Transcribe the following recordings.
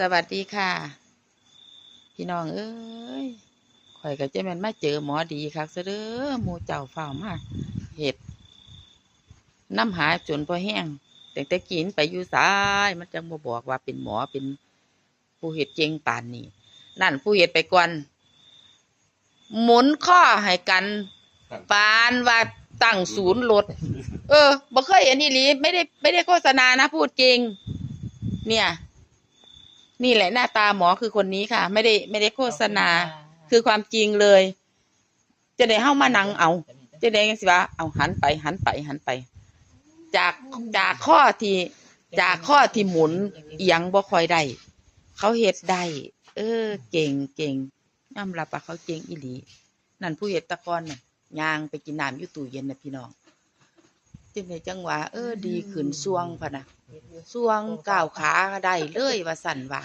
สวัสดีค่ะ พี่น้องเอ้ยข่อยก็จะแม่นมาเจอหมอดีคักซะเด้อหมูเจ้าเฝ้ามาเห็ดน้ำหาจนพอแห้งแต่แต่กินไปอยู่สาย มันจังบ่บอกว่าเป็นหมอเป็นผู้เห็ดเจงป่านนี้นั่นผู้เห็ดไปก่อนหมุนข้อให้กันปานว่าตั้งศูนย์รถเออบ่เคยเห็นอีหลีไม่ได้ไม่ได้โฆษณานะพูดจริง เนี่ย นี่แหละหน้าตาหมอคือคนนี้ค่ะ ไม่ได้ไม่ได้โฆษณา คือความจริงเลย จะได้เข้ามานังเอา จะได้ยังสิว่าเอาหันไป หันไป หันไป จากจากข้อที่จากข้อที่หมุนเอียงบ่ค่อยได้เขาเฮ็ดได้เออ เก่งเก่งยอมรับว่าเขาเก่งอีหลี นั่นผู้เฮ็ดแตะกอนน่ะย่างไปกินน้ำอยู่ตู้เย็นน่ะพี่น้อง จังไดจังหวะเออดีขึ้นสวงพะนะสวงก้าวขาได้เลยว่าสั่นว่า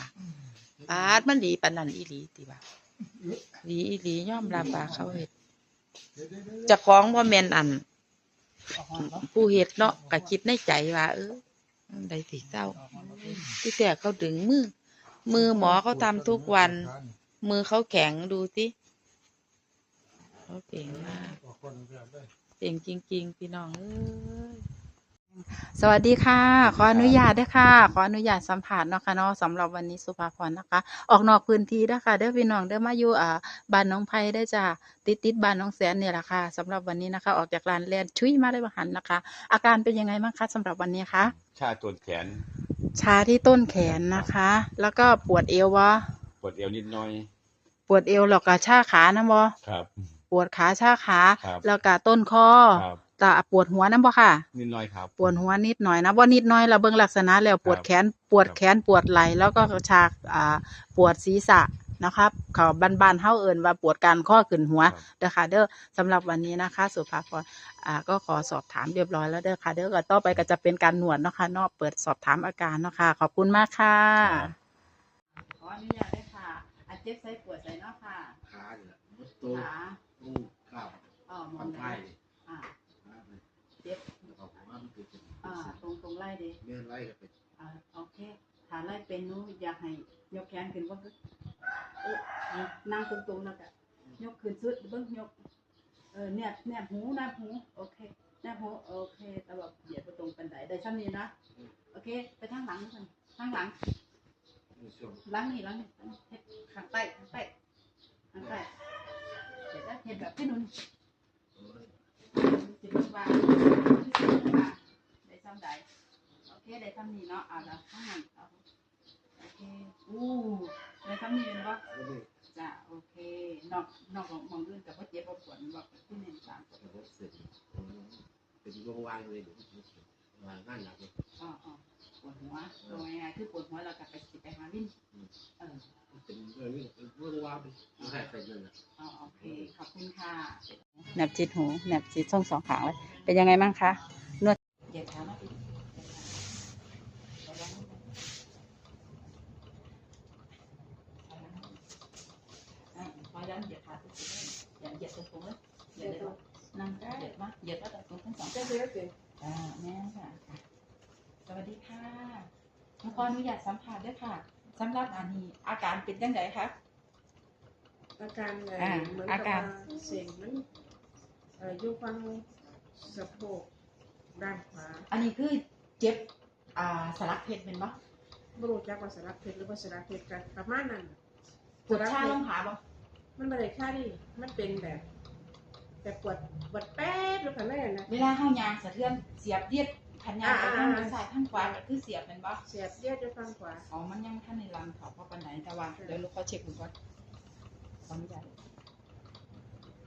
ปาดมันดีปานนั้นอีหลีติว่าดีอีหลียอมรับว่าเขาเฮ็ดเจะคล้าของพ่อแม่นอัน ผู้เฮ็ดเนาะก็คิดในใจว่าเออได้สิเศร้า ที่แต่เขาดึงมือ มือหมอเขาทำทุกวัน มือเขาแข็งดูสิเขาเก่งมากเก่งจริง ๆ พี่น้องเอ้ยสวัสดีค่ะ ขออนุญาตด้วยค่ะ ขออนุญาตสัมผัสเนาะค่ะเนาะสำหรับวันนี้สุภาพรนะคะ ออกนอกพื้นที่นะคะเด้อพี่น้องเด้อมาอยู่อ่าบ้านน้องไผ่ได้อจ้ะติดติดๆบ้านน้องแสนเนี่ยแหละค่ะสำหรับวันนี้นะคะ ออกจากร้านแลนชุยมาได้บหันนะคะ อาการเป็นยังไงบ้างคะสำหรับวันนี้คะชาตัวแขน ชาที่ต้นแขนนะคะ แล้วก็ปวดเอววะปวดเอวนิดหน่อย ปวดเอวแล้วก็ชาขานะบ่ครับ ปวดขาชาขาครับ แล้วก็ต้นคอครับตาปวดหัวนะบ่ค่ะ นิดหน่อยครับ ปวดหัวนิดหน่อยนะว่านิดหน่อยเราเบิ่งลักษณะแล้วปวดแขนปวดแขนปวดไหล่แล้วก็ชาอ่าปวดศีรษะนะครับเขาบ้านๆเฮาเอิ้นว่าปวดการข้อขึ้นหัวครับเด้อค่ะเด้อสำหรับวันนี้นะคะ สุภาพรอ่าก็ขอสอบถามเรียบร้อยแล้วเด้อค่ะเด้อก็ต่อไปก็จะเป็นการนวดเนาะค่ะเนาะเปิดสอบถามอาการเนาะค่ะขอบคุณมากค่ะ ครับ ขออนุญาตด้วยค่ะอา เจ็บไส้ปวดไส้เนาะค่ะขาเนี่ยมดตัวขาตู้ข้าวอ๋อมอพังนได้ไทยอ่าขาเลยเจ็บแล้วก็ผมว่ามันคือเป็นอ่าตรงตรงไล่เด้เมื่อไล่ก็เป็นอ่าโอเคถ้าไล่เป็นหนู้อยากให้ยกแขนขึ้นว่าเออเอานั่งตรงๆแล้วก็ยกขึ้นสุดเบิ้งยกเออเนี่ยเนี่ยหูหน้าหูโอเคหน้าหูโอเคแต่แบบเหยียดไปตรงปันไดได้ช่ำนี้นะโอเค ไปทางหลังกันทางหลัง ในช่วงหลังนี่หลังนี่เฮ็ดข้างใต้ข้างใต้ข้างใต้เดี๋ยวจะเห็นแบบพี่นุ่นจิตวิญญาณได้ช่ำใดโอเคได้ช่ำนี้เนาะอ่าแล้วข้างนั้นเอาโอเคอู้ได้ช่ำนี้เป็นปะจ้ะโอเคนอกนอกของมองอื่นกับว่าเจ็บว่าปวดบอกที่หนึ่งสามเป็นวงวางเลยเดี๋ยวางงานหนักเลยอ๋ออ๋อ ปวดหัวเอาง่ายๆคือปวดหัวเรากลับไปสิไปหาวินเออเป็นเรื่องนี้เป็นวงวางเป็นแค่ใส่เงินนะอ๋อโอเคขอบคุณค่ะแนบจิตหูแนบจิตช่องสองขางเลยเป็นยังไงบ้างคะนวดเหยียดขามาอีกอะพอแล้วเหยียดขาตรงนี้อย่าเหยียดตรงๆเลยเหยียดเลยนั่งเหยียดมาเหยียดมาตรงทั้งสองข้างอ่าแม่ค่ะ สวัสดีค่ะขออนุญาตสัมภาษณ์ด้วยค่ะสำหรับอันนี้ อาการเป็นยังไงคะ อาการเอ่ออ่าเหมือนอากับการว่าเสียงมันเอ่ออยู่ฟังสะโพกด้านขวาอันนี้คือเจ็บอ่าสลักเพชรเป็นปะบรู้จักว่าสลักเพชรหรือว่าสลักเพชรกันประมาณนั้นปวดชาลงขาปะมันไม่ได้แค่นี้มันเป็นแบบ แต่ปวดปวดแป๊บแล้วกันแม่นะเวลาเข้ายางสะเทือนเสียบเดียด ขันยางไปทางด้านซ้ายทางขวาก็คือเสียบเป็นปะเสียบเยียดจะฟังขวาอ๋อมันยังท่านในลำเขาเพราะปันไหนแต่ว่าเดี๋ยวลูกเขาเช็คดูก่อนขออนุญา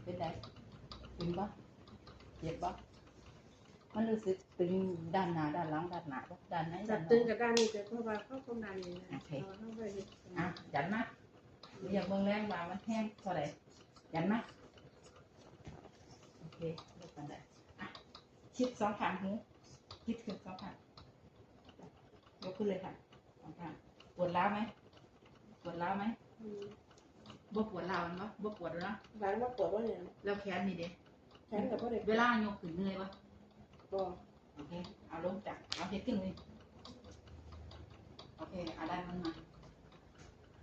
เป็นไรตึงปะเจ็บปะมันรู้สึกตึงด้านหน้าด้านหลังด้านหน้าด้านไหนจัด้าบนตึงกับด้านนี้แต่เพราะว่าเขากำลังนี่นะโอเคอะยันมาอยากเบิ่งแรงว่ามันแห้งเท่าไหร่ยันมาโอเคลูกกันได้อะชิดสองข้างหู คิดถึงสองพันยกขึ้นเลยค่ะสองพันปวดร้าวไหมปวดร้าวไหมบ่ปวดร้าวมันปะบ่ปวดแล้นะร้าวบ่ปวดว่าเนี่ยแล้วแขนนี่เด้แขนกับว่เด็กเวลายกขึ้นเหนื่อยปะบ่โอเคเอาลงจากเอาเห็ดขึ้นเลยโอเคเอาได้มันมา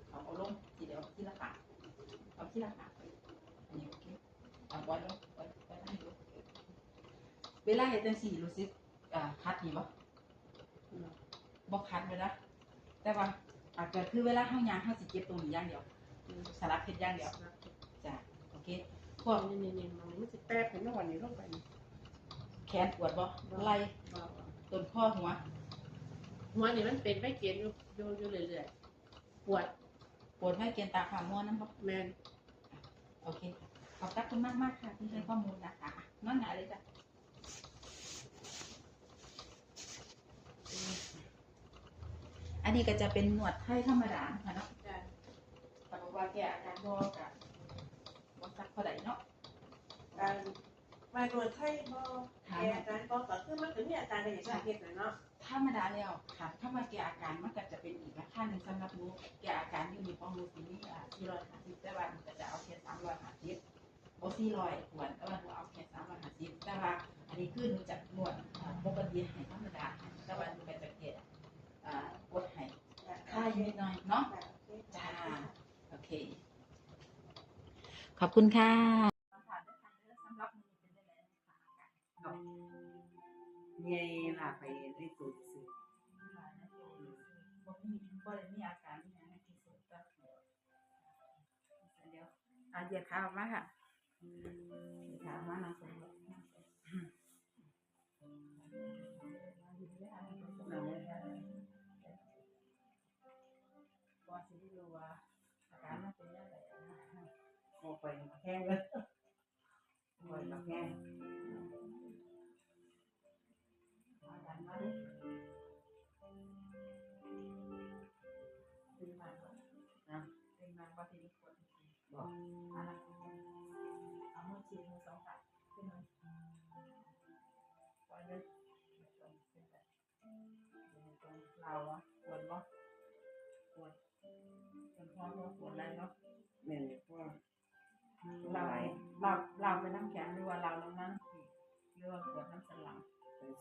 เอาเอาลงทีเดียวที่ละขาเอาที่ละขาอันนี้โอเคเอาไว้ลงไว้ไว้ให้ดูเวลาเห็ดจังสี่รู้สึก อ่าคัดดีบ่บ่คัดเลยนะแต่ว่าอาจจะคือเวลาเฮายางเฮาสิเก็บตรงนี้อย่างเดียว สลับเฮ็ดอย่างเดียวจ้ะโอเคพวกนี่นี่นี่มองมันสิแป๊บเห็นว่าวันนี้ลงไปนี่แขนปวดบ่ไหล่บ่ต้นคอหัวหัวนี่มันเป็นไม่เกณฑ์อยู่อยู่อยู่เรื่อยๆปวดปวดไม้เกณฑ์ตาขาวม่วนนำบ่แมนโอเคขอบคุณมากมากๆค่ะที่ให้ข้อมูลนะคะอะนอนหงายเลยจ้ะ อันนี้ก็จะเป็นหนวดไทยธรรมดาค่ะเนาะจ้ะแต่ว่าแกอาการบ่กับบ่สักเท่าไหร่เนาะการมาตรวจไข้บ่แกอาการบ่ก็คือมันก็มีอาการในอย่างเช่นนะเนาะธรรมดาแล้วค่ะถ้ามาแกอาการมันก็จะเป็นอีกราคาหนึ่งสำหรับหนูแกอาการอยู่ในปองรูสินี่อะ450แต่ว่าหนูก็จะเอาแค่350บ่400ควรแต่ว่าหนูเอาแค่350แต่ว่าอันนี้คือหนูจะนวดอ่าปกติให้ธรรมดาแต่ว่าหนูก็จะแกะอ่า กดให้ค่าอยู่นิดหน่อยเนาะจ้าโอเค ขอบคุณค่ะสำหรับมือเป็นได้แล้วเย่ล่ะไปได้ตัวซื้อบ่มีบ่ได้มีอาการมีหยังที่สุดก็เดี๋ยวอาเหยียดขาออกมาค่ะเหยียดขาออกมานั่งสง ไปแห้งเลย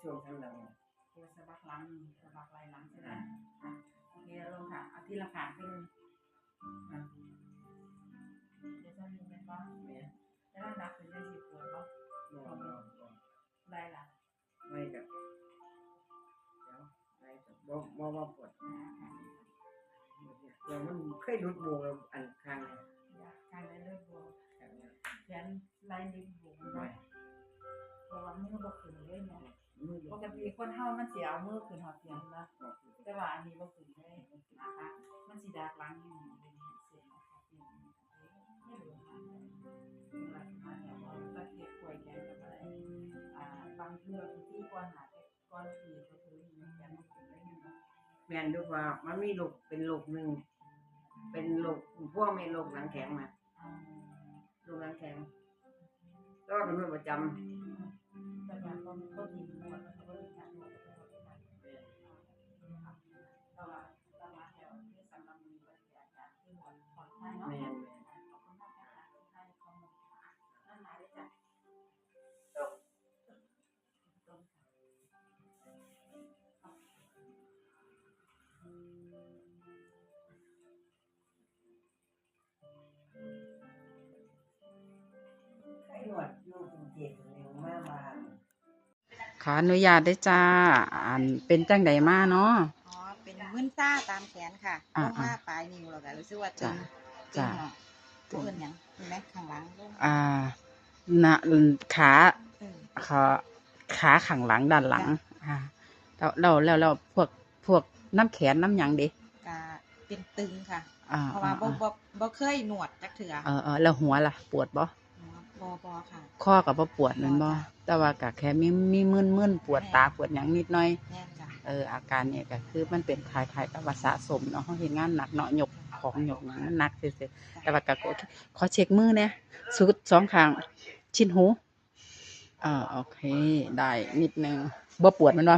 ช่วงข้างหลังปวดสะบักหลังสะบักไหล่หลังใช่ไหมอะโอเคลงค่ะเอาที่ละขาขึ้นอะเดี๋ยวจะมีเป็นบ้างแม่จะได้นับเป็นได้สิบปวดเนาะบอกบอกบอกได้ละไม่กับเดี๋ยวไม่กับบ่บ่บ่ปวดเดี๋ยวมันเคยรุดบวงอันข้างเนี่ยอยากการได้เลือดบวมข้างเนี่ยแขนไล่ดิ้นบุ๋มด้วยเพราะว่ามือบ่ขึ้นเลยเนาะมือ ปกติคนเฮามันสิเอามือขึ้นหอดเสียงนะบอกแต่ว่าอันนี้บ่ขึ้นเลยนะคะ มันสิดากหลังอยู่เป็นเส้นนะคะเป็นไม่รู้ค่ะหลักฐานเนี่ยว่าตะเกียบป่วยแกนกับอะไรอ่าบางเทื่อที่ก่อนหาแต่ก่อนที่ก็คือมีแกนมันขึ้นได้อยู่เนาะแม่นดูว่ามันมีโรคเป็นโรคหนึ่งเป็นโรคพวกมีโรคหลังแข็งมาอ่าโรคหลังแข็งก็เป็นมือประจำ แต่ว่าก็มีก็ดีนวดก็มีการนวด ขออนุญาตได้จ้าอ่านเป็นจังใดมาเนาะ อ๋อ เป็นมึนซ่าตามแขนค่ะอ่าลงมาปลายนิ้วแล้วก็รู้สึกว่าตึจ้ะงจ้ะ ตึงเนาะเพื่อนหยังเห็นไหมข้างหลังลงอ่านะขาเออขาขาข้างหลังด้านหลัง อ่าแล้วแล้วแล้วแล้วพวกพวกน้ำแขนน้ำหยังเด้กาเป็นตึงค่ะ อ่าเพราะว่าบ่อ่าบ่บ่เคยหนวดจักเถื่อ เออเออแล้วหัวล่ะ ปวดบ่ บ่บ่ค่ะ ข้อกับบ่ปวดนั่นบ่บ่จ้ะแต่ว่าก็แค่มีมีมึนมึนปวดตาปวดหยังนิดหน่อยแน่นจ้ะเอออาการเนี่ยก็คือมันเป็นคล้ายๆกับว่าสะสมเนาะเขาเห็นงานหนักเนาะยกของยกหยังมันหนักเสียๆแต่ว่าก็โอเคขอเช็คมือเนี่ยสุดสองข้างชิ้นหูอ่าโอเคได้นิดนึงบ่ปวดแมันบ่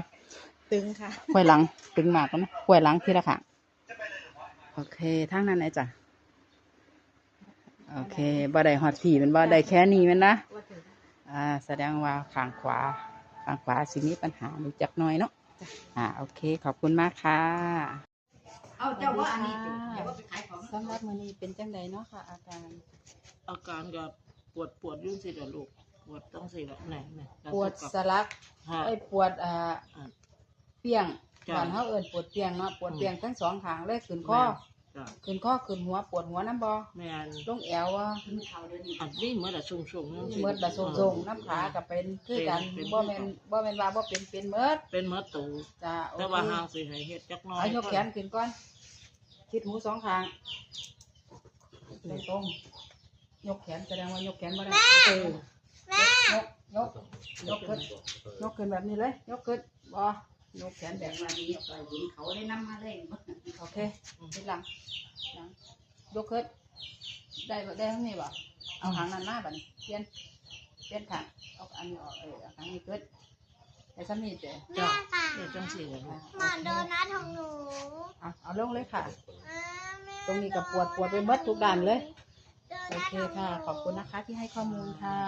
ตึงค่ะ ห้วยหลัง ตึงมากแล้วนะห้วยหลังทีละข้างโอเคทั้งนั้นเลยจ้ะ โอเคบ่ได้ฮอดที่แมันบ่ได้แค่นี้แมันนะว่าถึงอ่าแสดงว่าข้างขวาข้างขวาสิมีปัญหาอยู่จักหน่อยเนาะอ่าโอเค ขอบคุณมากค่ะเอาเจ้าว่าอันนี้ติเดี๋ยวว่าไปขายของสำหรับมื้อนี้เป็นจังไดเนาะค่ะ อาการอาการก็ปวดปวดอยุ่งสิเดี๋ยวลูกปวดต้องสิแบบไหนเนี่ยปวดสลักฮะไอ้ยปวดอ่าอ่าเปียงจ้ะบ้านเฮาเอิ้นปวดเปียงเนาะปวดอืมเปียงทั้งสองข้างเลยขึ้นคอ จ้ะขึ้นคอขึ้นหัวปวดหัวน้ำบ่แม่นลงแอวว่ากินข้าวเดี๋ยวนี้อันนี้เหมื่อนแต่สูงสูงๆจังซี่เมิดละทรงๆน้ำขาก็เป็นคือกันเป็นบ่แม่นบ่แม่นว่าบ่เป็นเป็นเมิดเป็นเมื่อตูจ้าโอแต่เคว่าหางสิให้เฮ็ดจักหน้อยเอายกแขนขึ้นก่อนคิดหูสองข้างตรงตรงๆยกแขนแสดงว่ายกแขนบ่ได้เออยกยกยกขึ้นยกขึ้นแบบนี้เลย ยกขึ้นบ่ ยกแขนแบแบบบนี้ว่านี้ปล่อยหินเขาได้นำมาเลยโอเคทีหลังหลังยกขึ้นได้บ่ได้ทั้งนี้บ่เอาหางนั้นมาบัดนี้เปลี่ยนเปลี่ยนข้างเอาอันนี้ออกเออเอาข้างนี้ขึ้นไอ้ซ้ำนี่เด้จ้ะเฮ็ดจังซี่เลยอ่าหมอนโดนัทของหนู เอาเอาลงเลยค่ะอ่าแม่ตรงนี้ก็ปวดปวดไปหมดทุกด้านเลย โดโอนัทเคของหนูค่ะ ขอบคุณนะคะที่ให้ข้อมูลค่ะ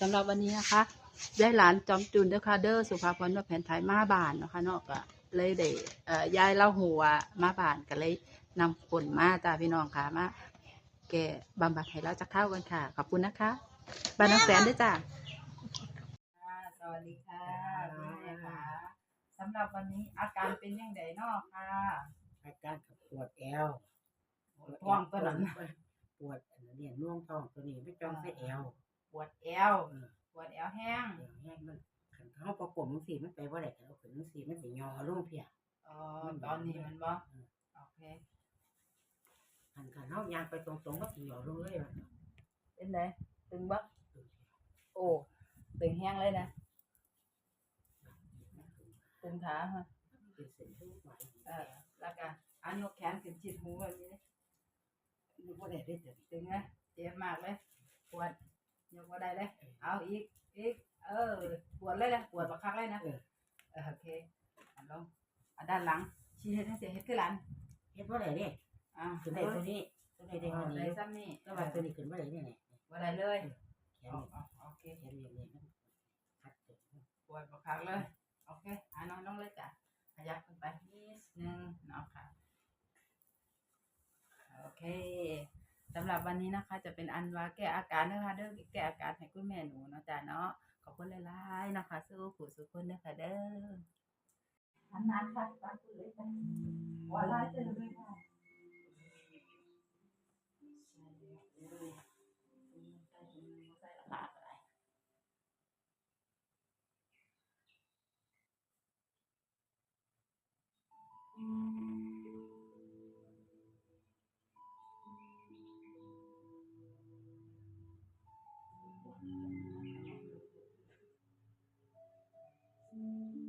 สำหรับวันนี้นะคะ ได้หลานจอมจุนเด้อค่ะเด้อสุภาพรว่าแผนไทยมาบานเนาะคะเนาะก็เลยได้เอ่อยายเล่าหัวมาบานก็เลยนำผลมาจ้าพี่น้องค่ะมาแกบำบัดให้เราจะเข้ากันค่ะ ขอบคุณนะคะบ้านน้องแสนด้วยจ้าสวัสดีค่ะพี่แม่ค่ะ สำหรับวันนี้อาการเป็นยังไงเนาะค่ะ อาการกับปวดแอวท้องตัวนั้น ปวดอันนั้นเนี่ยน่วงท้องตัวนี้ไม่จองใส่แอวปวดแอวเออปวดแอวแห้งเดี๋ยวแห้งมันขันเขาประกบมันสีมันไปว่าไหนแต่เอาขึ้นมันสีมันสียอลงเพียอ๋อตอนนี้มันบ่โอเคขันขันเขายางไปตรงๆก็สียอลงเลยว่ะเป็นไงตึงบ่โอ้ตึงแห้งเลยนะตึงขาฮะเป็นเส้นทุกไหวเออแล้วก็อันยกแขนขึ้นชิดหูแบบนี้ นี่ว่าไหนได้แต่ตึงไงเจ็บมากเลยปวดยกบ่ได้เลย เอาอีกอีกเออปวดเลยนะปวดบักคักเลยนะเออโอเคอันลงอันด้านหลังชี้ให้ทั้งเสียเฮ็ดขึ้นหลังเฮ็ดว่าไหนเนี่ยอ่าขึ้นได้ตัวนี้ตัวนี้ได้อ๋เท่าอได้นี้ซ้ำนี่ก็ว่าตัวนี้ขึ้นว่าไหนเนี่ยเนี่ยบ่ได้เลยแขนอ๋อเนี่ยอ๋อโอเคแขนเนี่ยเนี่ยมันคัดเกิดปวดบักคักเลยโอเคอ่านอนลงเลยจ้ะขยับขึ้นไปนิดนึงเนาะค่ะ โอเคสำหรับวันนี้นะคะ จะเป็นอันว่าแก้อาการนะคะเด้อแก้อาการให้คุณแม่หนูเนาะจ้าเนาะขอบคุณหลายๆนะคะ สู้ผู้สู้คนนะคะเด้อทำงานค่ะตามคืนเลยจ้ะวันไล่เจอเลยค่ะ Mm-hmm.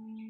Mm-hmm.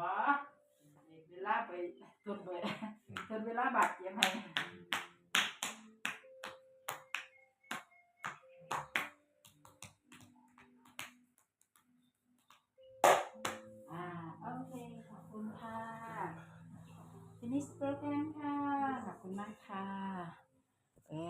บ่เวลาไปทนไปทนเวลาบาดเจ็บให้อ่าโอเคขอบคุณค่ะฟินิสโปรแกรค่ะ ขอบคุณมากค่ะ เอ๊